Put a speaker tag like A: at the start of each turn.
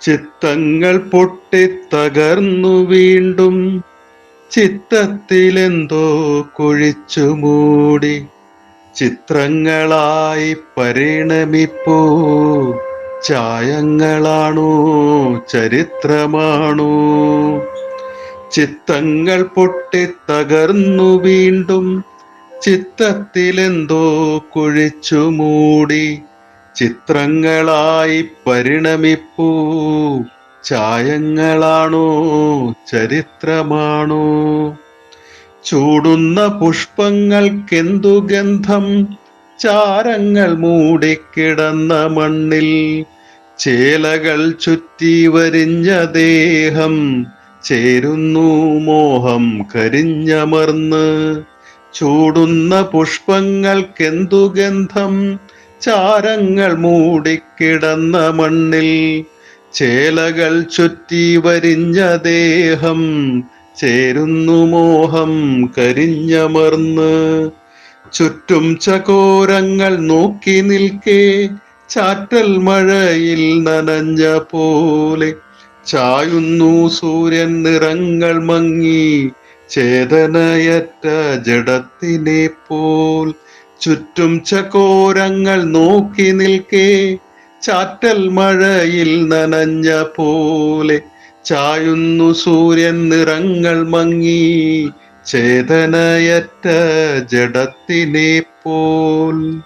A: ചിത്തങ്ങൾ പൊട്ടിത്തകർന്നു വീണ്ടും ചിത്തത്തിലെന്തോ കുഴിച്ചു മൂടി ചിത്രങ്ങളായി പരിണമിപ്പോ. ചായങ്ങളാണോ ചരിത്രമാണോ. ചിത്തങ്ങൾ പൊട്ടിത്തകർന്നു വീണ്ടും ചിത്തത്തിലെന്തോ കുഴിച്ചു മൂടി ചിത്രങ്ങളായി പരിണമിപ്പൂ. ചായങ്ങളാണോ ചരിത്രമാണോ? ചൂടുന്ന പുഷ്പങ്ങൾക്കെന്തു ഗന്ധം? ചാരങ്ങൾ മൂടിക്കിടന്ന മണ്ണിൽ ചേലകൾ ചുറ്റി വരിഞ്ഞ ദേഹം ചേരുന്നു മോഹം കരിഞ്ഞമർന്ന്. ചൂടുന്ന പുഷ്പങ്ങൾക്കെന്തു ഗന്ധം? ചാരങ്ങൾ മൂടിക്കിടന്ന മണ്ണിൽ ചേലകൾ ചുറ്റി വരിഞ്ഞ ദേഹം ചേരുന്നു മോഹം കരിഞ്ഞമർന്ന്. ചുറ്റും ചകോരങ്ങൾ നോക്കി നിൽക്കേ ചാറ്റൽ മഴയിൽ നനഞ്ഞ പോലെ ചായുന്നു സൂര്യൻ നിറങ്ങൾ മങ്ങി ചേതനയറ്റ ജഡത്തിനെ പോൽ ചുറ്റും ചകോരങ്ങൾ നോക്കി നിൽക്കേ. ചാറ്റൽ മഴയിൽ നനഞ്ഞ പോലെ ചായുന്നു സൂര്യൻ നിറങ്ങൾ മങ്ങി. ചേതനയറ്റ ജഡത്തിനെ പോൽ